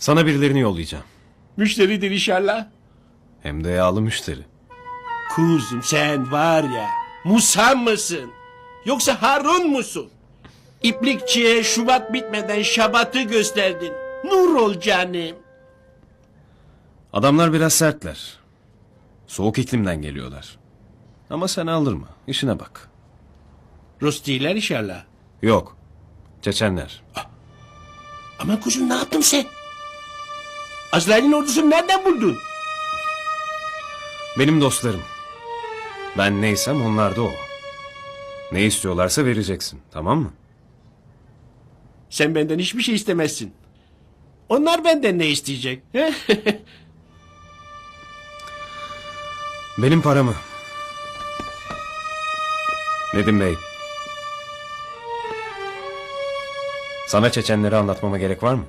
Sana birilerini yollayacağım. Müşteridir inşallah. Hem de yağlı müşteri. Kuzum sen var ya Musa mısın? Yoksa Harun musun? İplikçiye Şubat bitmeden Şabat'ı gösterdin. Nur ol canım. Adamlar biraz sertler. Soğuk iklimden geliyorlar. Ama sen aldırma. İşine bak. Rustiler inşallah. Yok. Çeçenler. Ama kuzum ne yaptın sen? Azrail'in ordusunu nereden buldun? Benim dostlarım. Ben neysem onlar da o. Ne istiyorlarsa vereceksin. Tamam mı? Sen benden hiçbir şey istemezsin. Onlar benden ne isteyecek? Benim paramı. Nedim Bey. Sana Çeçenleri anlatmama gerek var mı?